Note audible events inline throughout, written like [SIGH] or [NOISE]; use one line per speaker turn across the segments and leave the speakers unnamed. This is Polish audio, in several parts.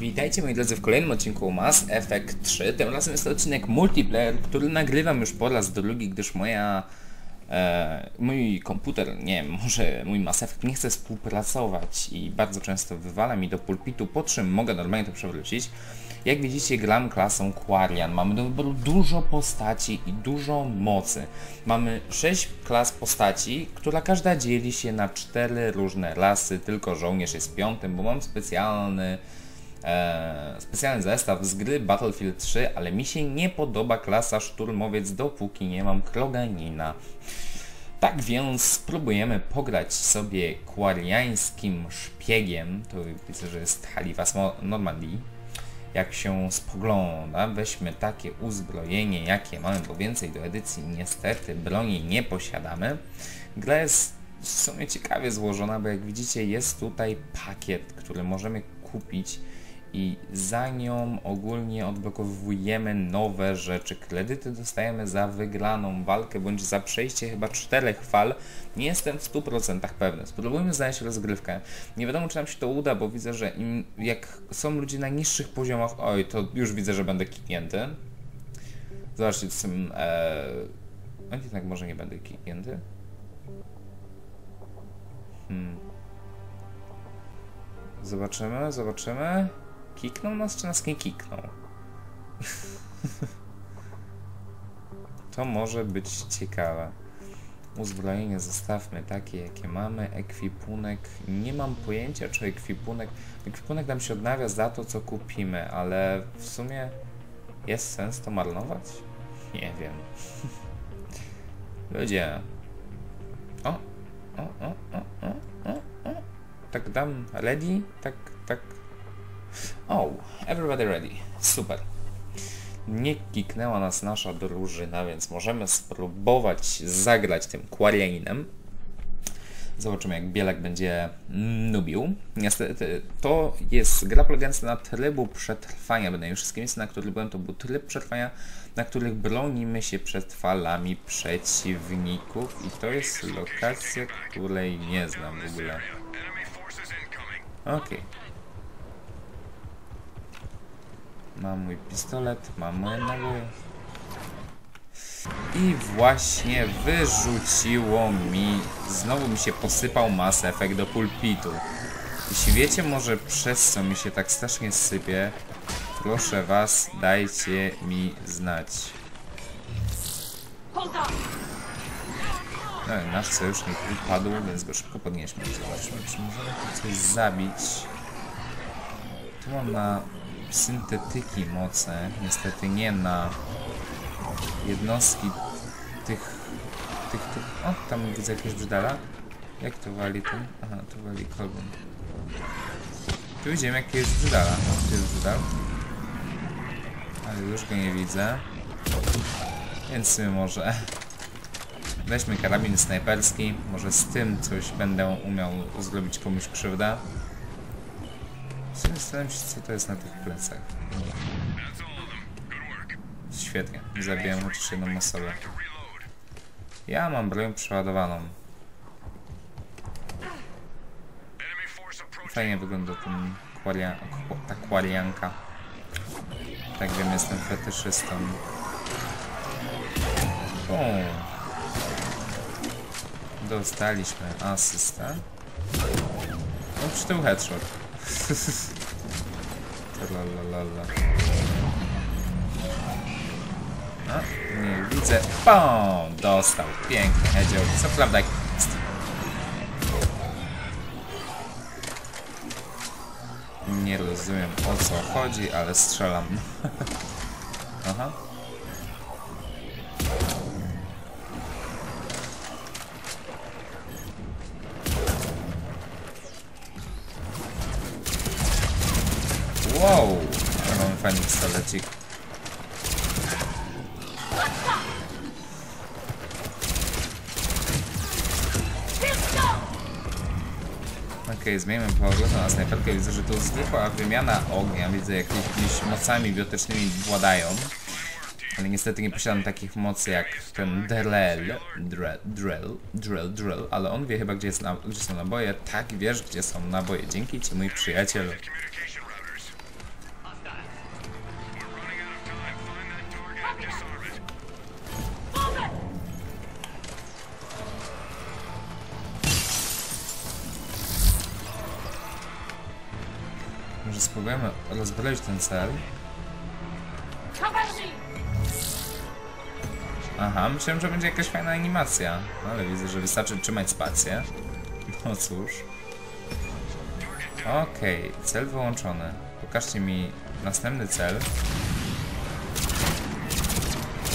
Witajcie moi drodzy w kolejnym odcinku Mass Effect 3. Tym razem jest to odcinek multiplayer, który nagrywam już po raz drugi, gdyż moja... E, mój komputer, nie wiem, może mój Mass Effect nie chce współpracować i bardzo często wywala mi do pulpitu, po czym mogę normalnie to przewrócić. Jak widzicie gram klasą Quarian, mamy do wyboru dużo postaci i dużo mocy. Mamy 6 klas postaci, która każda dzieli się na 4 różne rasy, tylko żołnierz jest piątym, bo mam specjalny e, specjalny zestaw z gry Battlefield 3, ale mi się nie podoba klasa szturmowiec, dopóki nie mam Kroganina. Tak więc spróbujemy pograć sobie kwariańskim szpiegiem, to widzę, że jest Halifas Normandii. Jak się spogląda, weźmy takie uzbrojenie, jakie mamy, bo więcej do edycji niestety broni nie posiadamy. Gra jest w sumie ciekawie złożona, bo jak widzicie jest tutaj pakiet, który możemy kupić i za nią ogólnie odblokowujemy nowe rzeczy. Kredyty dostajemy za wygraną walkę bądź za przejście chyba czterech fal. Nie jestem w 100% pewny. Spróbujmy znaleźć rozgrywkę. Nie wiadomo czy nam się to uda, bo widzę, że im, jak są ludzie na niższych poziomach, oj, to już widzę, że będę kiknięty. Zobaczcie, z tym... E... No jednak może nie będę kiknięty. Hmm. Zobaczymy, zobaczymy. Kiknął nas, czy nas nie kiknął? [LAUGHS] to może być ciekawe. Uzbrojenie zostawmy takie, jakie mamy. Ekwipunek. Nie mam pojęcia, czy ekwipunek... Ekwipunek nam się odnawia za to, co kupimy, ale w sumie jest sens to marnować? Nie wiem. [LAUGHS] Ludzie. O, o, o, o, o, o, o. Tak dam ready? Tak, tak Oh, everybody ready. Super. Nie kiknęła nas nasza drużyna, więc możemy spróbować zagrać tym Quarianinem. Zobaczymy jak Bielek będzie nubił. Niestety to jest gra polegająca na trybu przetrwania. Będę wszystkie miejsca, na których byłem, to był tryb przetrwania, na których bronimy się przed falami przeciwników. I to jest lokacja, której nie znam w ogóle. Okej. Okay. Mam mój pistolet, mam moje naboje. I właśnie wyrzuciło mi, znowu mi się posypał Mass Effect do pulpitu. Jeśli wiecie może przez co mi się tak strasznie sypie, proszę was, dajcie mi znać. No i nasz sojusznik upadł, więc go szybko podnieśmy. Zobaczmy, czy możemy coś zabić. Tu mam na syntetyki moce, niestety nie na jednostki tych, tych, tych... O, tam widzę jakiegoś brzydala. Jak to wali tu? Aha, to wali kolbun. Tu widzimy jakiegoś brzydala. Gdzie jest brzydal? Ale już go nie widzę. Więc my może... Weźmy karabin snajperski. Może z tym coś będę umiał zrobić komuś krzywdę. Zastanawiam się, co to jest na tych plecach. Świetnie, zabiłem chociaż jedną osobę. Ja mam broń przeładowaną. Fajnie wygląda ten kwaria, ta kwarianka. Tak wiem, jestem fetyszystą. O. Dostaliśmy asystę. No przy tym headshot. Lalalala. A, nie widzę. Pum! Dostał. Piękny hedzioł. Co prawda Nie rozumiem o co chodzi, ale strzelam. [LAUGHS] Aha. Fajny pistolecik. Okej, okay, zmienimy pogląd na snajperkę. Widzę, że to zwykła wymiana ognia. Widzę, jak jakimiś mocami biotycznymi władają. Ale niestety nie posiadam takich mocy jak ten Drell, Drell, Drell, Drell, Drell, ale on wie chyba, gdzie, jest na, gdzie są naboje. Tak, wiesz, gdzie są naboje. Dzięki Ci, mój przyjacielu. Spróbujemy rozbroić ten cel. Aha, myślałem, że będzie jakaś fajna animacja. No, ale widzę, że wystarczy trzymać spację. No cóż. Okej, cel wyłączony. Pokażcie mi następny cel.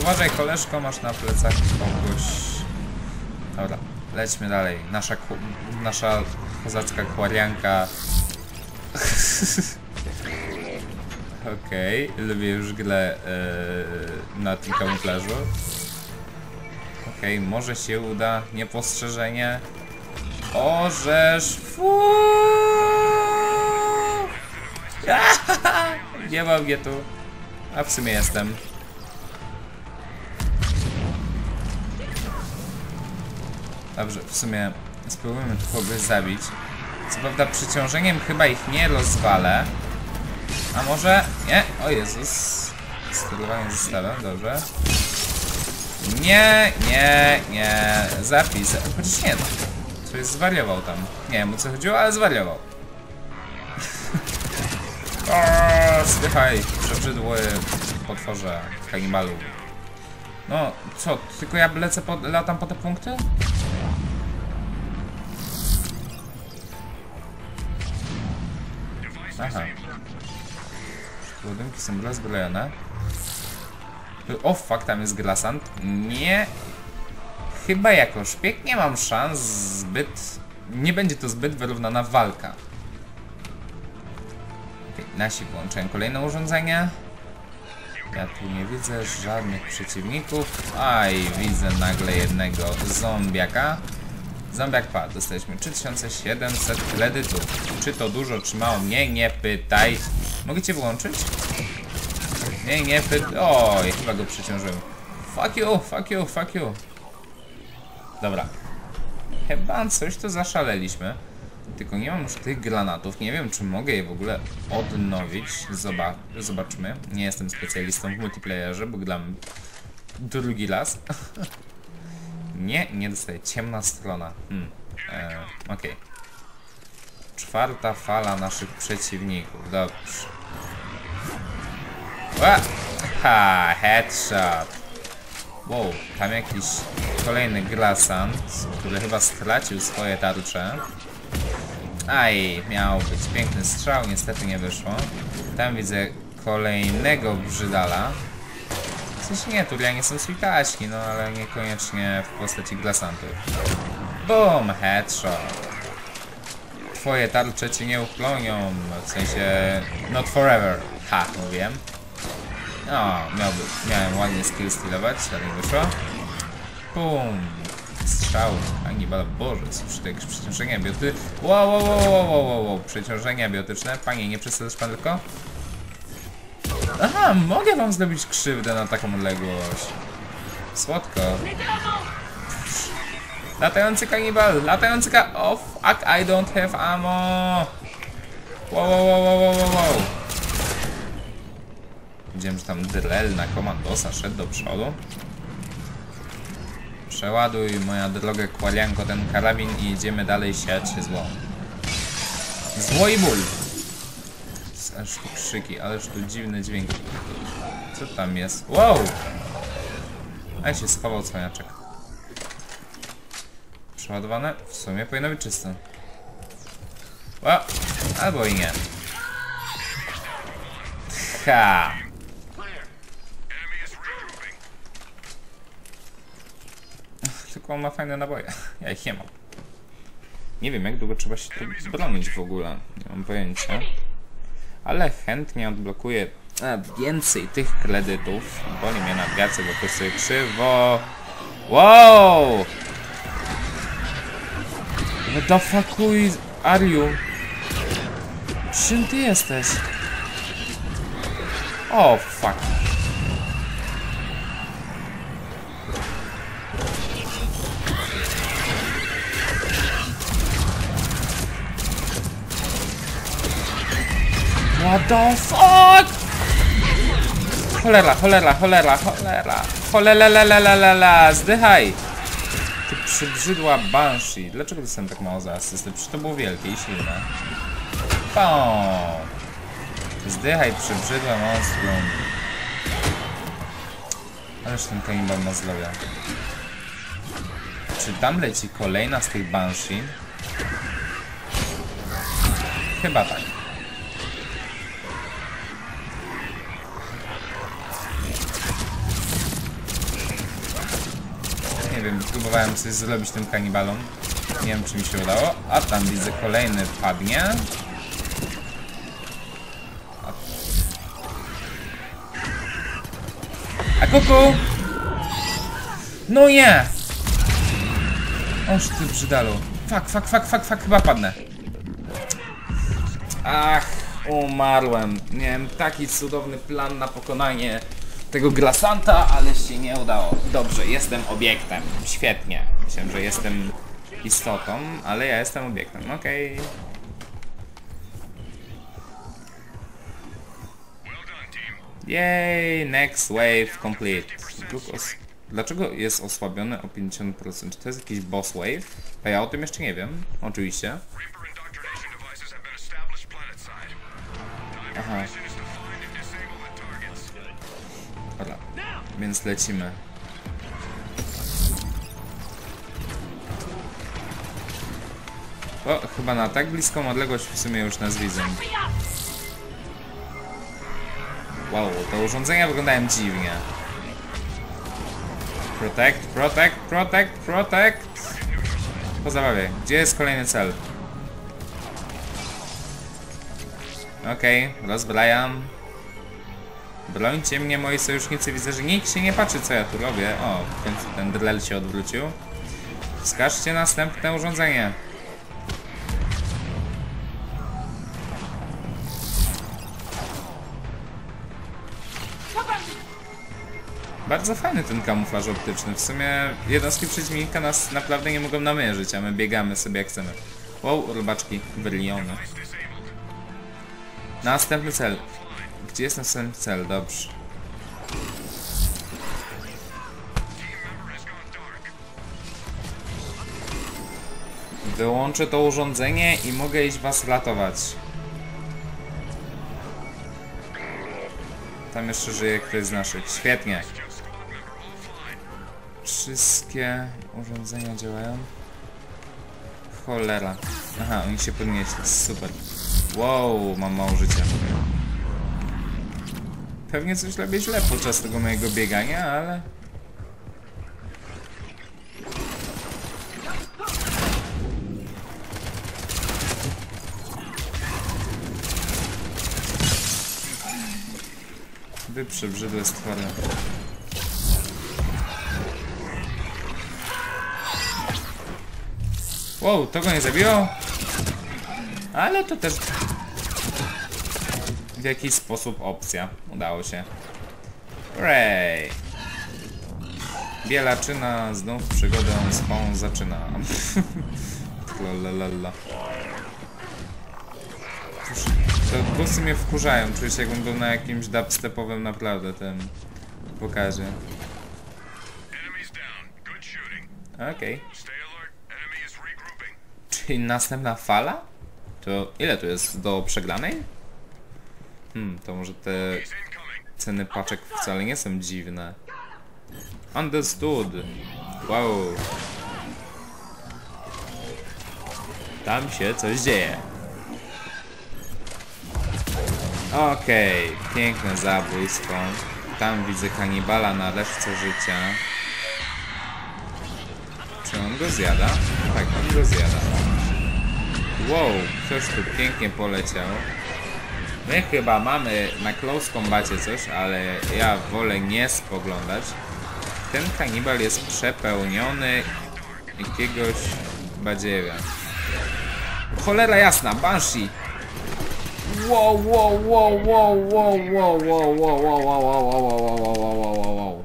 Uważaj koleżko, masz na plecach kogoś. Dobra, lećmy dalej. Nasza, nasza kozacka kwarianka. Okej, lubię już grę yy, na tym kamuflażu. Okej, może się uda. Niepostrzeżenie. Orzesz. Fu! [LAUGHS] Nie mam mnie tu. A w sumie jestem. Dobrze, w sumie spróbujmy kogoś zabić. Co prawda przeciążeniem chyba ich nie rozwalę. A może... Nie? O Jezus. Sterowanie zestawem, dobrze. Nie, nie, nie. Zapis. Chociaż nie, no. Coś zwariował tam. Nie wiem o co chodziło, ale zwariował. [LAUGHS] o, zdychaj, przebrzydły potworze kanibalu. No, co, tylko ja lecę po, latam po te punkty? Budynki są rozbrojone. O, fuck, tam jest glasant. Nie. Chyba jako szpieg nie mam szans zbyt... Nie będzie to zbyt wyrównana walka. Okay, nasi włączają kolejne urządzenia. Ja tu nie widzę żadnych przeciwników. Aj, widzę nagle jednego zombiaka. Zombiak padł. Dostaliśmy 3700 kredytów. Czy to dużo, czy mało? Nie, nie pytaj. Mogę cię włączyć? Nie, nie pytaj. Oj, chyba go przeciążyłem. Fuck you, fuck you, fuck you. Dobra. Chyba coś tu zaszaleliśmy. Tylko nie mam już tych granatów. Nie wiem, czy mogę je w ogóle odnowić. Zoba zobaczmy. Nie jestem specjalistą w multiplayerze, bo gram drugi raz. [LAUGHS] nie, nie dostaję. Ciemna strona. Hmm. E, Okej. Okay. Czwarta fala naszych przeciwników. Dobrze. Ła! Ha, headshot. Wow, tam jakiś kolejny glasant, który chyba stracił swoje tarcze. Aj, miał być piękny strzał, niestety nie wyszło. Tam widzę kolejnego brzydala. W sensie nie, Turianie są switaśni, no ale niekoniecznie w postaci glasantów. Boom, headshot. Twoje tarcze cię nie uchronią, w sensie not forever. Ha, mówiłem. No, miałby, miałem ładnie skill stylować, ale nie wyszło. Pum. Strzał. Hannibal, Boże, cóż to jakieś przeciążenia bioty. Wow, wow, wow, wow, wow, wow. Przeciążenia biotyczne. Panie, nie przesadzasz pan tylko? Aha, mogę wam zrobić krzywdę na taką odległość. Słodko. Latający kanibal, latający ka... Oh, fuck, I don't have ammo. Wow, wow, wow, wow, wow, wow. Widziałem, że tam Drell na komandosa szedł do przodu. Przeładuj, moja droga kwalianko, ten karabin i idziemy dalej siać zło. Zło i ból. Aż tu krzyki, ależ tu dziwny dźwięk. Co tam jest? Wow! A się schował cwaniaczek. Przeładowane? W sumie powinno być czysto. Wow! Albo i nie. Ha! Tylko on ma fajne naboje. Ja ich nie mam. Nie wiem, jak długo trzeba się tu bronić w ogóle. Nie mam pojęcia. Ale chętnie odblokuję e, więcej tych kredytów. Boli mnie na gacy, bo to sobie krzywo. Wow! What the fuck are you? Czym ty jesteś? O, oh, fuck. What the fuck? Cholera, cholera, cholera, cholera. Cholera, zdychaj. Przybrzydła Banshee. Dlaczego dostałem tak mało za asystę? Przecież to było wielkie i silne. Pum. Zdychaj przebrzydłe monstrum. Ależ ten kanibal ma zdrowia. Czy tam leci kolejna z tych Banshee? Chyba tak. Nie wiem, próbowałem coś zrobić tym kanibalom. Nie wiem, czy mi się udało. A tam widzę kolejny padnie. A kuku! No nie! Oż ty brzydalu. Fak, fak, fak, fak, fak, chyba padnę. Ach, umarłem. Miałem taki cudowny plan na pokonanie tego glasanta, ale się nie udało. Dobrze, jestem obiektem. Świetnie. Myślałem, że jestem istotą, ale ja jestem obiektem. Okej. Yay, next wave complete. Dlaczego jest osłabiony o 50%? Czy to jest jakiś boss wave? A ja o tym jeszcze nie wiem, oczywiście. Aha, Więc lecimy. O, chyba na tak bliską odległość w sumie już nas widzą. Wow, te urządzenia wyglądają dziwnie. Protect, protect, protect, protect. Po zabawie. Gdzie jest kolejny cel? Okej, rozbrajam. Brońcie mnie, moi sojusznicy. Widzę, że nikt się nie patrzy, co ja tu robię. O, w końcu ten drel się odwrócił. Wskażcie następne urządzenie. Bardzo fajny ten kamuflaż optyczny. W sumie jednostki przeciwnika nas naprawdę nie mogą namierzyć, a my biegamy sobie jak chcemy. Wow, robaczki, wylione. Następny cel. Gdzie jest następny cel? Dobrze. Wyłączę to urządzenie i mogę iść was ratować. Tam jeszcze żyje ktoś z naszych. Świetnie. Wszystkie urządzenia działają. Cholera. Aha, oni się podnieśli. Super. Wow, mam mało życia. Pewnie coś robię źle podczas tego mojego biegania, ale... Wy przebrzydłe stwory. Wow, to go nie zabiło? Ale to też w jakiś sposób opcja. Udało się. Hooray! Bielaczyna znów przygodę swą zaczyna. [LAUGHS] Lalalala. Te głosy mnie wkurzają. Czuję się jakbym był na jakimś dubstepowym naprawdę tym pokazie. Okej.
Regrouping.
Czyli następna fala? To ile tu jest do przegranej? Hmm, to może te ceny paczek wcale nie są dziwne. Understood. Wow. Tam się coś dzieje. Okej, piękne zabójstwo. Tam widzę kanibala na resztce życia. Czy on go zjada? Tak, on go zjada. Wow, ktoś tu pięknie poleciał. My chyba mamy na close combacie coś, ale ja wolę nie spoglądać. Ten kanibal jest przepełniony jakiegoś badziewia. Cholera jasna, Banshee! Wow, wow, wow, wow, wow, wow, wow, wow, wow, wow, wow, wow, wow, wow, wow, wow.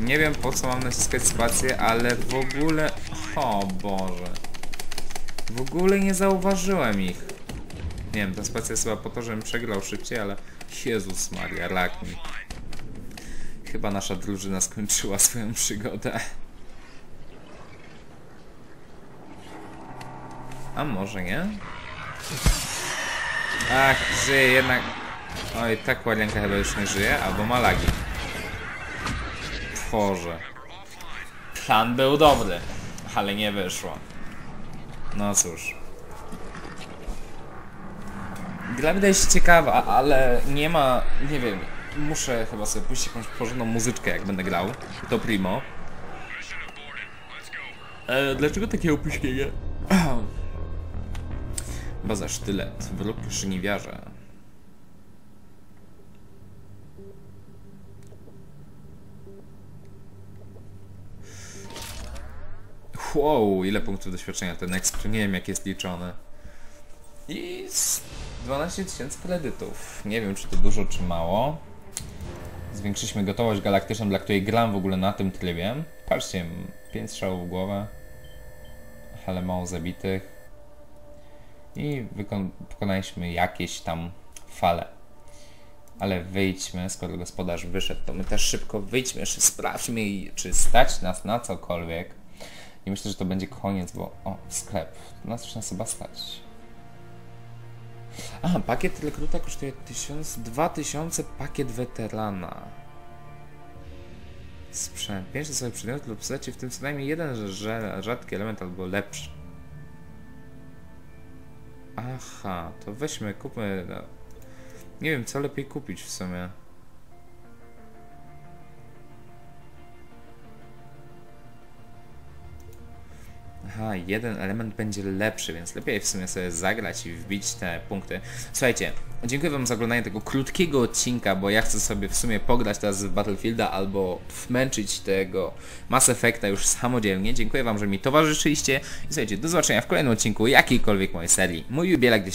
Nie wiem po co mam naciskać spację, ale w ogóle... O Boże. W ogóle nie zauważyłem ich. Nie wiem, ta spacja jest chyba po to, żebym przegrał szybciej, ale... Jezus Maria, rak mi. Chyba nasza drużyna skończyła swoją przygodę. A może nie? Ach, żyje jednak. Oj, tak łazienka chyba już nie żyje, albo ma lagi. Boże. Plan był dobry, ale nie wyszło. No cóż. Gra wydaje się ciekawa, ale nie ma, nie wiem, muszę chyba sobie puścić jakąś porządną muzyczkę jak będę grał. To primo. E, dlaczego takie opóźnienie? [CLEARS THROAT] Baza sztylet, wróg żniwiarze. Wow, ile punktów doświadczenia ten exp, nie wiem jak jest liczony. I 12 tysięcy kredytów. Nie wiem czy to dużo czy mało. Zwiększyliśmy gotowość galaktyczną, dla której gram w ogóle na tym trybie. Patrzcie, 5 strzałów w głowę ale mało zabitych. I wykon- pokonaliśmy jakieś tam fale. Ale wyjdźmy, skoro gospodarz wyszedł, to my też szybko wyjdźmy, jeszcze sprawdźmy, czy stać nas na cokolwiek. I myślę, że to będzie koniec, bo... O, sklep. Nas już nas chyba stać. Aha, pakiet rekruta kosztuje 1000, 2000 pakiet weterana. Sprzęt. Bierzcie sobie przedmiot lub zleci w tym co najmniej jeden rzadki element albo lepszy. Aha, to weźmy, kupmy. No. Nie wiem, co lepiej kupić w sumie. Aha, jeden element będzie lepszy, więc lepiej w sumie sobie zagrać i wbić te punkty. Słuchajcie, dziękuję wam za oglądanie tego krótkiego odcinka, bo ja chcę sobie w sumie pograć teraz w Battlefielda albo wmęczyć tego Mass Effecta już samodzielnie. Dziękuję wam, że mi towarzyszyliście i słuchajcie, do zobaczenia w kolejnym odcinku jakiejkolwiek mojej serii. Mój jubiela gdzieś